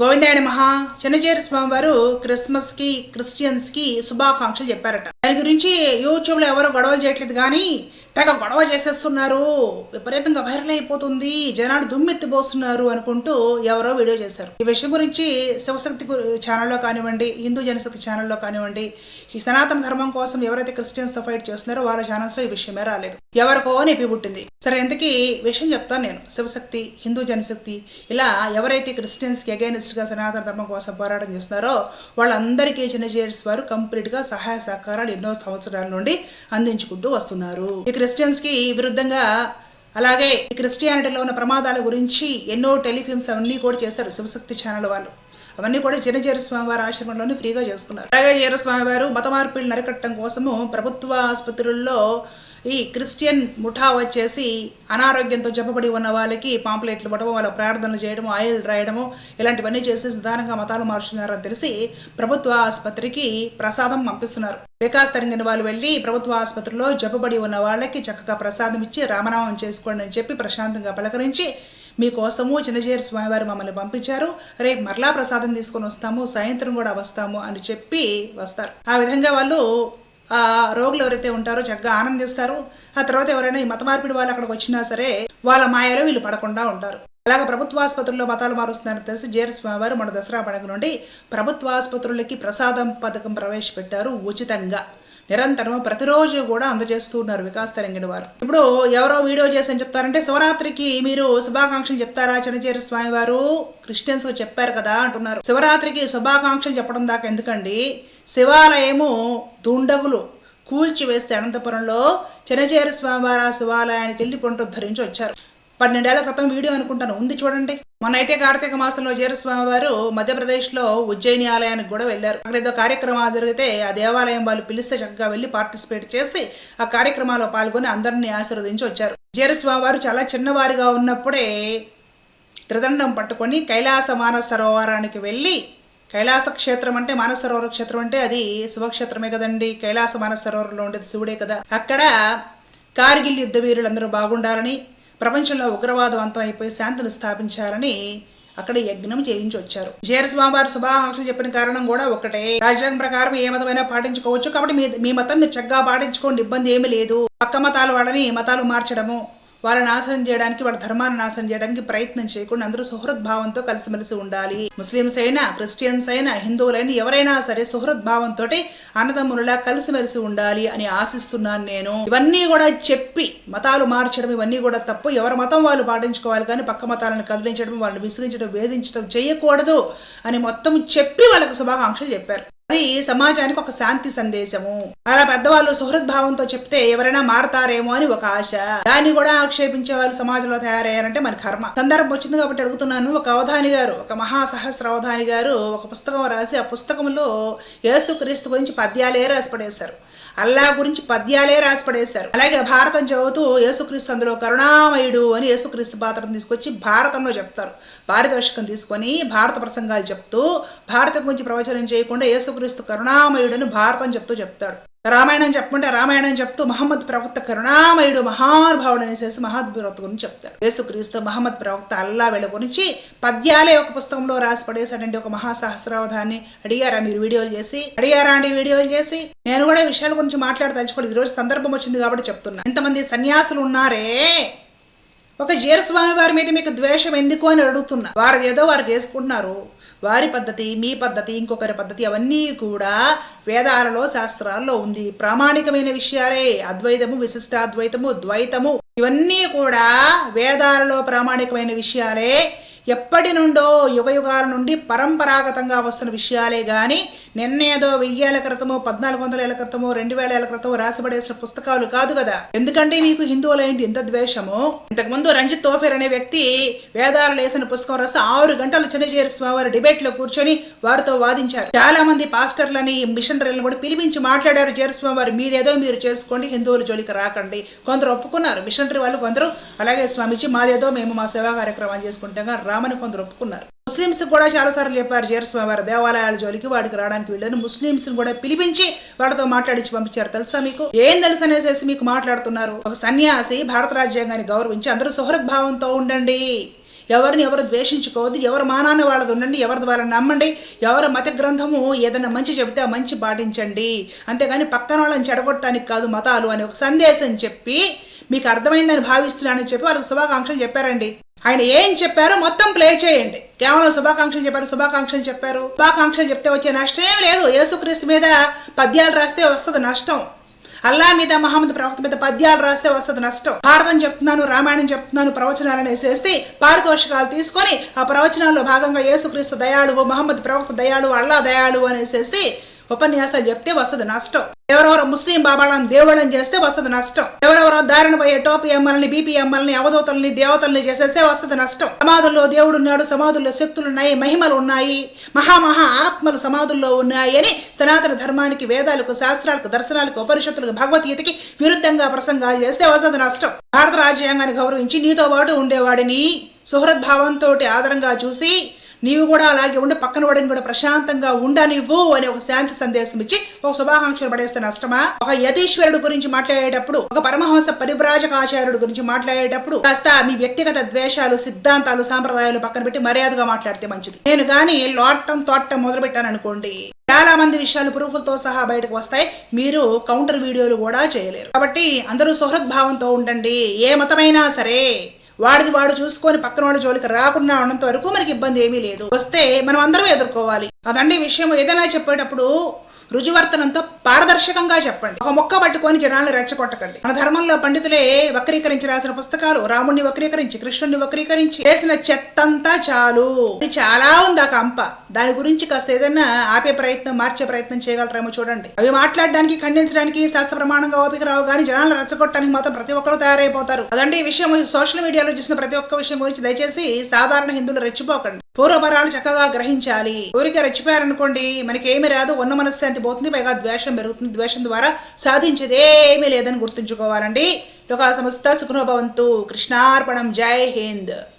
గోవిందాయణ మహా చిన్నచేరి స్వామివారు క్రిస్మస్కి క్రిస్టియన్స్కి శుభాకాంక్షలు చెప్పారట. దాని గురించి యూట్యూబ్లో ఎవరు గొడవలు చేయట్లేదు కానీ తెగ గొడవ చేసేస్తున్నారు. విపరీతంగా వైరల్ అయిపోతుంది. జనాలు దుమ్మెత్తిపోస్తున్నారు అనుకుంటూ ఎవరో వీడియో చేశారు. ఈ విషయం గురించి శివశక్తి ఛానల్లో కానివ్వండి హిందూ జనశక్తి ఛానల్లో కానివ్వండి ఈ సనాతన ధర్మం కోసం ఎవరైతే క్రిస్టియన్స్తో ఫైట్ చేస్తున్నారో వాళ్ళ ఛానల్స్లో ఈ విషయమే రాలేదు. ఎవరికో నొప్పి పుట్టింది సరే ఇంతకీ విషయం చెప్తాను నేను. శివశక్తి హిందూ జనశక్తి ఇలా ఎవరైతే క్రిస్టియన్స్కి సనాతన ధర్మం కోసం పోరాటం చేస్తున్నారో వాళ్ళందరికీ చిన్న వారు కంప్లీట్గా సహాయ సహకారాలు ఎన్నో సంవత్సరాల నుండి అందించుకుంటూ వస్తున్నారు. ఈ క్రిస్టియన్స్కి విరుద్ధంగా అలాగే ఈ క్రిస్టియానిటీలో ఉన్న ప్రమాదాల గురించి ఎన్నో టెలిఫిల్మ్స్ అవన్నీ కూడా చేస్తారు శివశక్తి ఛానల్ వాళ్ళు. అవన్నీ కూడా చిరంజీవి స్వామి వారి ఆశ్రమంలోనే ఫ్రీగా చేస్తున్నారు అలాగే జీర స్వామి వారు మత మార్పులు నరకట్టడం కోసము ప్రభుత్వ ఆసుపత్రుల్లో ఈ క్రిస్టియన్ ముఠా వచ్చేసి అనారోగ్యంతో జబ్బబడి ఉన్న వాళ్ళకి పాంప్లెట్లు ఇవ్వడము వాళ్ళ ప్రార్థనలు చేయడము ఆయిల్ రాయడము ఇలాంటివన్నీ చేసి నిదానంగా మతాలు మార్చుతున్నారని తెలిసి ప్రభుత్వ ఆసుపత్రికి ప్రసాదం పంపిస్తున్నారు. వికాస్ తరంగిన వాళ్ళు వెళ్ళి ప్రభుత్వ ఆసుపత్రిలో జబ్బబడి ఉన్న వాళ్ళకి చక్కగా ప్రసాదం ఇచ్చి రామనామం చేసుకోండి అని చెప్పి ప్రశాంతంగా పలకరించి మీకోసము చిన్నజేరు స్వామివారు మమ్మల్ని పంపించారు. రేపు మరలా ప్రసాదం తీసుకొని వస్తాము. సాయంత్రం కూడా వస్తాము అని చెప్పి వస్తారు. ఆ విధంగా వాళ్ళు ఆ రోగులు ఎవరైతే ఉంటారో చక్కగా ఆనందిస్తారు. ఆ తర్వాత ఎవరైనా ఈ మత మార్పిడి వాళ్ళు అక్కడికి వచ్చినా సరే వాళ్ళ మాయలో వీళ్ళు పడకుండా ఉంటారు. అలాగే ప్రభుత్వ ఆసుపత్రుల్లో మతాలు మారుస్తున్నారని తెలిసి జేరు స్వామివారు మన దసరా పండుగ నుండి ప్రభుత్వ ఆసుపత్రులకి ప్రసాదం పథకం ప్రవేశపెట్టారు. ఉచితంగా. నిరంతరం ప్రతిరోజు కూడా అందజేస్తూ ఉన్నారు వికాస్ తరంగిణి వారు. ఇప్పుడు ఎవరో వీడియో చేసి అని చెప్తారంటే శివరాత్రికి మీరు శుభాకాంక్షలు చెప్తారా? చిన్నచేరు స్వామి వారు క్రిస్టియన్స్ చెప్పారు కదా అంటున్నారు. శివరాత్రికి శుభాకాంక్షలు చెప్పడం దాకా ఎందుకండి? శివాలయము దుండగులు కూల్చివేస్తే అనంతపురంలో చిన్నచేరు స్వామివారు ఆ శివాలయానికి వెళ్ళి పునరుద్ధరించి వచ్చారు. పన్నెండేళ్ళ క్రితం వీడియో అనుకుంటాను. ఉంది చూడండి. మొన్నైతే కార్తీక మాసంలో జీరస్వామి వారు మధ్యప్రదేశ్లో ఉజ్జయిని ఆలయానికి కూడా వెళ్ళారు. అక్కడ ఏదో కార్యక్రమాలు జరిగితే ఆ దేవాలయం వాళ్ళు పిలిస్తే చక్కగా వెళ్ళి పార్టిసిపేట్ చేసి ఆ కార్యక్రమాల్లో పాల్గొని అందరినీ ఆశీర్వదించి వచ్చారు. జీరస్వామి వారు చాలా చిన్నవారిగా ఉన్నప్పుడే త్రిదండం పట్టుకొని కైలాస మానస సరోవరానికి వెళ్ళి కైలాస క్షేత్రం అంటే మానస సరోవర క్షేత్రం అంటే అది శివక్షేత్రమే కదండి. కైలాస మానస సరోవరంలో ఉండేది శివుడే కదా. అక్కడ కార్గిల్ యుద్ధ వీరులందరూ బాగుండాలని ప్రపంచంలో ఉగ్రవాదం అంతం అయిపోయి శాంతిని స్థాపించారని అక్కడ యజ్ఞం చేయించి వచ్చారు. జీరస్వామి స్వామివారి శుభాకాంక్షలు చెప్పిన కారణం కూడా ఒకటే రాజ్యాంగం ప్రకారం ఏ మతమైనా పాటించుకోవచ్చు. కాబట్టి మీ మీ మతం మీరు చక్కగా పాటించుకోండి. ఇబ్బంది ఏమీ లేదు. పక్క మతాల వాడని మతాలు మార్చడము. వాళ్ళని నాశనం చేయడానికి వాళ్ళ ధర్మాన్ని నాశనం చేయడానికి ప్రయత్నం చేయకుండా అందరూ సుహృద్భావంతో కలిసిమెలిసి ఉండాలి. ముస్లిమ్స్ అయినా క్రిస్టియన్స్ అయినా హిందువులైనా ఎవరైనా సరే సుహృద్భావంతో అన్నదమ్ములలా కలిసిమెలిసి ఉండాలి అని ఆశిస్తున్నాను నేను. ఇవన్నీ కూడా చెప్పి మతాలు మార్చడం ఇవన్నీ కూడా తప్పు. ఎవరి మతం వాళ్ళు పాటించుకోవాలి కానీ పక్క మతాలను కదిలించడం వాళ్ళని విసిగించడం వేధించడం చేయకూడదు అని మొత్తం చెప్పి వాళ్ళకు శుభాకాంక్షలు చెప్పారు. అది సమాజానికి ఒక శాంతి సందేశము. అలా పెద్దవాళ్ళు సుహృద్భావంతో చెప్తే ఎవరైనా మారతారేమో అని ఒక ఆశ. దాన్ని కూడా ఆక్షేపించే వాళ్ళు సమాజంలో తయారయ్యారంటే మన కర్మ. సందర్భం వచ్చింది కాబట్టి అడుగుతున్నాను. ఒక అవధాని గారు ఒక మహాసహస్ర అవధాని గారు ఒక పుస్తకం రాసి ఆ పుస్తకంలో యేసుక్రీస్తు గురించి పద్యాలే రాసి పడేశారు. అల్లా గురించి పద్యాలే రాసిపడేశారు. అలాగే భారతం చదువుతూ యేసుక్రీస్తు అందులో కరుణామయుడు అని యేసుక్రీస్తు పాత్రను తీసుకొచ్చి భారతంలో చెప్తారు. పారితోషికం తీసుకొని భారత ప్రసంగాలు చెప్తూ భారతం గురించి ప్రవచనం చేయకుండా యేసుక్రీస్తు కరుణామయుడని భారతం చెప్తూ చెప్తాడు. రామాయణం చెప్పుకుంటే రామాయణం చెప్తూ మహమ్మద్ ప్రవక్త కరుణామయుడు మహానుభావుడు అనేసి మహమ్మద్ ప్రవక్త గురించి చెప్తారు యేసుక్రీస్తు మహమ్మద్ ప్రవక్త అల్లా వీళ్ళ గురించి పద్యాలే ఒక పుస్తకంలో రాసి పడేసాడండి ఒక మహాసహస్రావధాన్ని అడిగారా మీరు వీడియోలు చేసి? అడిగారా అండి వీడియోలు చేసి? నేను కూడా విషయాల గురించి మాట్లాడదలుచుకోలేదు ఈరోజు సందర్భం వచ్చింది కాబట్టి చెప్తున్నా. ఎంతమంది సన్యాసులు ఉన్నారే? ఒక జీరస్వామి వారి మీద మీకు ద్వేషం ఎందుకు అని అడుగుతున్నా. వారు ఏదో వారు చేసుకుంటున్నారు. వారి పద్ధతి మీ పద్ధతి ఇంకొకరి పద్ధతి అవన్నీ కూడా వేదాలలో శాస్త్రాల్లో ఉంది. ప్రామాణికమైన విషయాలే. అద్వైతము విశిష్టాద్వైతము ద్వైతము ఇవన్నీ కూడా వేదాలలో ప్రామాణికమైన విషయాలే. ఎప్పటి నుండో యుగ యుగాల నుండి పరంపరాగతంగా వస్తున్న విషయాలే కానీ నిన్నేదో వెయ్యేళ్ళ క్రితమో పద్నాలుగు వందల ఏళ్ళ క్రితమో రెండు వేల ఏళ్ళ క్రితమో రాసిపడేసిన పుస్తకాలు కాదు కదా. ఎందుకంటే మీకు హిందువులేంటి ఇంత ద్వేషము? ఇంతకుముందు రంజిత్ తోఫేర్ అనే వ్యక్తి వేదాలు వేసిన పుస్తకం రాస్తే ఆరు గంటలు చిన్నజేరి స్వామివారి డిబేట్లో కూర్చొని వారితో వాదించారు. చాలా మంది పాస్టర్లని మిషనరీలను కూడా పిలిపించి మాట్లాడారు. జేరస్వామి వారు మీరేదో మీరు చేసుకోండి హిందువుల జోలికి రాకండి. కొందరు ఒప్పుకున్నారు. మిషనరీ వాళ్ళు కొందరు అలాగే స్వామిజీ మాదేదో మేము మా సేవా కార్యక్రమాలు చేసుకుంటాం రామని కొందరు ఒప్పుకున్నారు. ముస్లిమ్స్ కూడా చాలాసార్లు చెప్పారు జేరస్వామి వారి దేవాలయాల జోలికి వాడికి రావడానికి వీళ్ళని ముస్లిమ్స్ కూడా పిలిపించి వాళ్ళతో మాట్లాడించి పంపించారు. తెలుసా మీకు? ఏం తెలుసు అనేసి మీకు మాట్లాడుతున్నారు? ఒక సన్యాసి భారత రాజ్యాంగాన్ని గౌరవించి అందరూ సుహృద్భావంతో ఉండండి. ఎవరిని ఎవరు ద్వేషించుకోవద్దు ఎవరు మానాన్ని వాళ్ళది ఉండండి ఎవరిది వాళ్ళని నమ్మండి ఎవరు మత గ్రంథము ఏదైనా మంచి చెబితే ఆ మంచి పాటించండి. అంతేగాని పక్కన వాళ్ళని చెడగొట్టడానికి కాదు మతాలు అని ఒక సందేశం చెప్పి మీకు అర్థమైందని భావిస్తున్నానని చెప్పి వాళ్ళకి శుభాకాంక్షలు చెప్పారండి. ఆయన ఏం చెప్పారో మొత్తం ప్లే చేయండి. కేవలం శుభాకాంక్షలు చెప్పారు శుభాకాంక్షలు చెప్పారు. శుభాకాంక్షలు చెప్తే వచ్చే నష్టం లేదు. యేసుక్రీస్తు మీద పద్యాలు రాస్తే వస్తుంది నష్టం. అల్లా మీద మహమ్మద్ ప్రవక్త మీద పద్యాలు రాస్తే వస్తుంది నష్టం. భారతం చెప్తున్నాను రామాయణం చెప్తున్నాను ప్రవచనాలు అనేసేసి పారితోషికాలు తీసుకొని ఆ ప్రవచనాల్లో భాగంగా యేసుక్రీస్తు దయాళువు మహమ్మద్ ప్రవక్త దయాళువు అల్లా దయాళువు అనేసేసి ఉపన్యాసాలు చెప్తే వస్తుంది నష్టం. ఎవరెవరో ముస్లిం బాబాలను దేవుళ్ళని చేస్తే వస్తుంది నష్టం. ఎవరెవరో దారిన పోయే టోపీ అమ్మల్ని బీపీ అమ్మల్ని అవధూతల్ని దేవతల్ని చేసేస్తే వస్తుంది నష్టం. సమాధుల్లో దేవుడు ఉన్నాడు సమాధుల్లో శక్తులు ఉన్నాయి మహిమలు ఉన్నాయి మహామహా ఆత్మలు సమాధుల్లో ఉన్నాయి అని సనాతన ధర్మానికి వేదాలకు శాస్త్రాలకు దర్శనాలకు ఉపనిషత్తులకు భగవద్గీతకి విరుద్ధంగా ప్రసంగాలు చేస్తే వస్తుంది నష్టం. భారత రాజ్యాంగాన్ని గౌరవించి నీతో పాటు ఉండేవాడిని సుహృద్భావంతో ఆదరంగా చూసి నీవు కూడా అలాగే ఉండి పక్కన వాడిని కూడా ప్రశాంతంగా ఉండనివ్వు అని ఒక శాంతి సందేశం ఇచ్చి ఒక శుభాకాంక్షలు పడేస్తే నష్టమా ఒక యతీశ్వరుడు గురించి మాట్లాడేటప్పుడు ఒక పరమహంస పరివ్రాజకాచార్యుడు గురించి మాట్లాడేటప్పుడు కాస్త మీ వ్యక్తిగత ద్వేషాలు సిద్ధాంతాలు సాంప్రదాయాలు పక్కన పెట్టి మర్యాదగా మాట్లాడితే మంచిది. నేను గాని లోటం తోటం మొదలు పెట్టాను అనుకోండి చాలా మంది విషయాలు ప్రూఫ్లతో సహా బయటకు వస్తాయి మీరు కౌంటర్ వీడియోలు కూడా చేయలేరు. కాబట్టి అందరూ సుహృద్భావంతో ఉండండి ఏ మతమైనా సరే. వాడిది వాడు చూసుకొని పక్కన వాడి జోలికి రాకుండా ఉన్నంత వరకు మనకి ఇబ్బంది ఏమీ లేదు. వస్తే మనం అందరం ఎదుర్కోవాలి. అదండి విషయం ఏదైనా చెప్పేటప్పుడు రుజువర్తనంతో పారదర్శకంగా చెప్పండి. ఒక మొక్క పట్టుకొని జనాల్ని రెచ్చగొట్టకండి. మన ధర్మంలో పండితులే వక్రీకరించి రాసిన పుస్తకాలు. రాముణ్ణి వక్రీకరించి కృష్ణుణ్ణి వక్రీకరించి చేసిన చెత్తంతా చాలు. ఇది చాలా ఉంది ఆ కంప? దాని గురించి కాస్త ఏదైనా ఆపే ప్రయత్నం మార్చే ప్రయత్నం చేయగలరేమో చూడండి. అవి మాట్లాడడానికి ఖండించడానికి శాస్త్ర ప్రమాణంగా ఓపిక రావు కానీ జనాలను రెచ్చగొట్టడానికి మాత్రం ప్రతి ఒక్కరు తయారైపోతారు. అదండి ఈ విషయం సోషల్ మీడియాలో చూసిన ప్రతి ఒక్క విషయం గురించి దయచేసి సాధారణ హిందువులు రెచ్చిపోకండి. పూర్వపరాలు చక్కగా గ్రహించాలి. ఊరికే రెచ్చిపోయారనుకోండి మనకి రాదు ఉన్న మనశ్శాంతి పోతుంది పైగా ద్వేషం పెరుగుతుంది. ద్వేషం ద్వారా సాధించేది ఏమీ లేదని గుర్తుంచుకోవాలండి. లోకా సమస్త సుఖనోభవంతు కృష్ణార్పణం. జై హింద్.